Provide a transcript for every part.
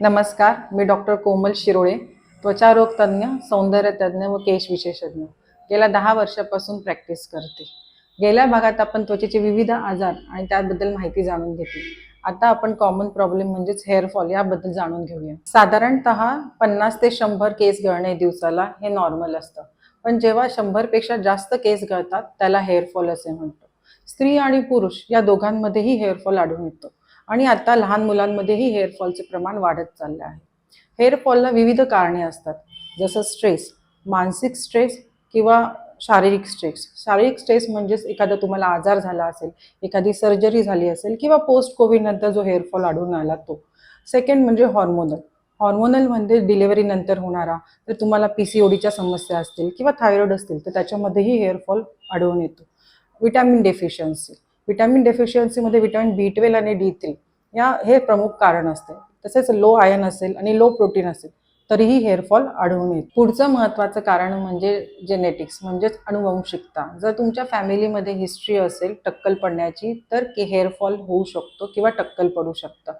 नमस्कार मी डॉक्टर कोमल शिरोळे त्वचारोग तज्ज्ञ सौंदर्य तज्ज्ञ व केश विशेषज्ञ. गेल्या दहा वर्षापासून प्रॅक्टिस करते. गेल्या भागात आपण त्वचेचे विविध आजार आणि त्याबद्दल माहिती जाणून घेतली. आता आपण कॉमन प्रॉब्लेम म्हणजेच हेअरफॉल याबद्दल जाणून घेऊया. साधारणतः पन्नास ते शंभर केस गळणे दिवसाला हे नॉर्मल असतं. पण जेव्हा शंभरपेक्षा जास्त केस गळतात त्याला हेअरफॉल असे म्हणतो. स्त्री आणि पुरुष या दोघांमध्येही हेअरफॉल आढळून येतो. आणि आता लहान मुलांमध्येही हेअरफॉलचे प्रमाण वाढत चालले आहे. हेअरफॉलला विविध कारणे असतात. जसं स्ट्रेस मानसिक स्ट्रेस किंवा शारीरिक स्ट्रेस शारीरिक स्ट्रेस म्हणजेच एखादा तुम्हाला आजार झाला असेल एखादी सर्जरी झाली असेल किंवा पोस्ट कोविड नंतर जो हेअरफॉल आढळून आला तो. सेकंड म्हणजे हॉर्मोनल हॉर्मोनल म्हणजे डिलिव्हरी नंतर होणारा तर तुम्हाला पी सी ओडीच्या समस्या असतील किंवा थायरॉइड असतील तर त्याच्यामध्येही हेअरफॉल आढळून येतो. विटॅमिन डेफिशियन्सी विटॅमिन डेफिशियन्सीमध्ये विटॅमिन बी ट्वेल्व आणि डी थ्री या हे प्रमुख कारण असते. तसेच लो आयन असेल आणि लो प्रोटीन असेल तरीही हेअरफॉल आढळून येईल पुढचं महत्त्वाचं कारण म्हणजे जेनेटिक्स म्हणजेच अनुवंशिकता जर तुमच्या फॅमिलीमध्ये हिस्ट्री असेल टक्कल पडण्याची तर की हेअरफॉल होऊ शकतो किंवा टक्कल पडू शकतं.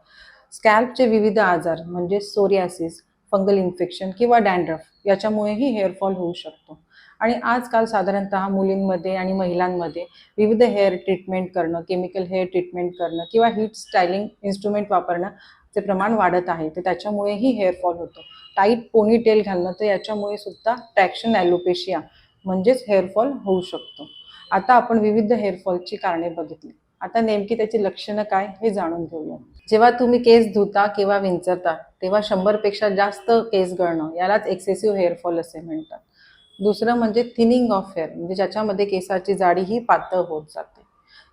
स्कॅल्पचे विविध आजार म्हणजे सोरियासिस फंगल इन्फेक्शन किंवा डॅन्ड्रफ याच्यामुळेही हेअरफॉल होऊ शकतो. आणि आजकाल साधारणतः मुलींमध्ये आणि महिलांमध्ये विविध हेअर ट्रीटमेंट करणं केमिकल हेअर ट्रीटमेंट करणं किंवा हीट स्टायलिंग इन्स्ट्रुमेंट वापरणं चे प्रमाण वाढत आहे. तर त्याच्यामुळेही हेअरफॉल होतो. टाईट पोनीटेल घालणं तर याच्यामुळे सुद्धा ट्रॅक्शन ॲलोपेशिया म्हणजेच हेअरफॉल होऊ शकतो. आता आपण विविध हेअरफॉलची कारणे बघितली. आता नेमकी त्याची लक्षणं काय हे जाणून घेऊया. जेव्हा तुम्ही केस धुता किंवा विंचरता तेव्हा शंभरपेक्षा जास्त केस गळणं यालाच एक्सेसिव्ह हेअरफॉल असे म्हणतात. दुसरं म्हणजे थिनिंग ऑफ हेअर म्हणजे ज्याच्यामध्ये केसाची जाडी ही पातळ होत जाते.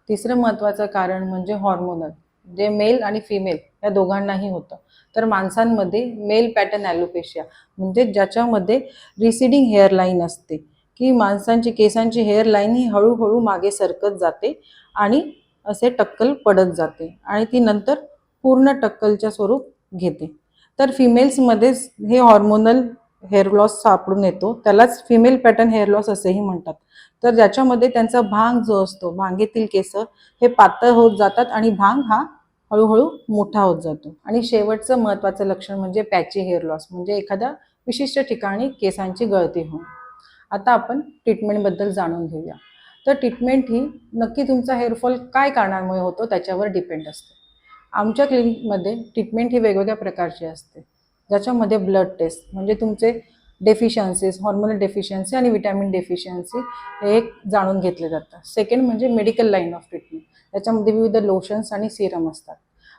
तिसरं महत्त्वाचं कारण म्हणजे हॉर्मोनल जे मेल आणि फिमेल या दोघांनाही होतं. तर माणसांमध्ये मेल पॅटर्न ॲलोपेशिया म्हणजे ज्याच्यामध्ये रिसिडिंग हेअरलाईन असते की माणसांची केसांची हेअरलाईन ही हळूहळू मागे सरकत जाते आणि असे टक्कल पडत जाते. आणि ती नंतर पूर्ण टक्कलच्या स्वरूप घेते. तर फिमेल्समध्येच हे हॉर्मोनल हेअर लॉस सापडून येतो. त्यालाच फिमेल पॅटर्न हेअर लॉस असेही म्हणतात. तर ज्याच्यामध्ये त्यांचा भांग जो असतो भांगेतील केस हे पातळ होत जातात आणि भांग हा हळूहळू मोठा होत जातो. आणि शेवटचं महत्त्वाचं लक्षण म्हणजे पॅची हेअर लॉस म्हणजे एखाद्या विशिष्ट ठिकाणी केसांची गळती होऊन. आता आपण ट्रीटमेंटबद्दल जाणून घेऊया. तर ट्रीटमेंट ही नक्की तुमचा हेअरफॉल काय कारणामुळे होतो त्याच्यावर डिपेंड असते. आमच्या क्लिनिकमध्ये ट्रीटमेंट ही वेगवेगळ्या प्रकारची असते. ज्याच्यामध्ये ब्लड टेस्ट म्हणजे तुमचे डेफिशियन्सीज हॉर्मोनल डेफिशियन्सी आणि विटॅमिन डेफिशियन्सी हे एक जाणून घेतले जातात. सेकंड म्हणजे मेडिकल लाईन ऑफ ट्रीटमेंट त्याच्यामध्ये विविध लोशन्स आणि सिरम असतात.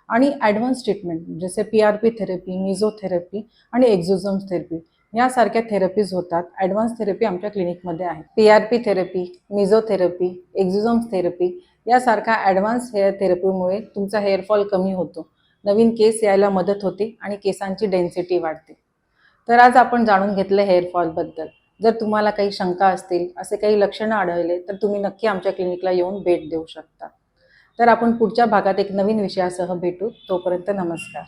आणि ॲडव्हान्स ट्रीटमेंट जसे P R P therapy mesotherapy आणि एक्झोझम थेरपी यासारख्या थेरपीज होतात. ॲडव्हान्स थेरपी आमच्या क्लिनिकमध्ये आहे. P R P therapy mesotherapy exosomes therapy यासारख्या ॲडव्हान्स हेअर थेरपीमुळे तुमचा हेअरफॉल कमी होतो. नवीन केस यायला मदत होते आणि केसांची डेन्सिटी वाढते. तर आज आपण जाणून घेतलं हेअरफॉलबद्दल जर तुम्हाला काही शंका असतील असे काही लक्षणं आढळले तर तुम्ही नक्की आमच्या क्लिनिकला येऊन भेट देऊ शकता. तर आपण पुढच्या भागात एक नवीन विषयासह भेटू. तोपर्यंत नमस्कार.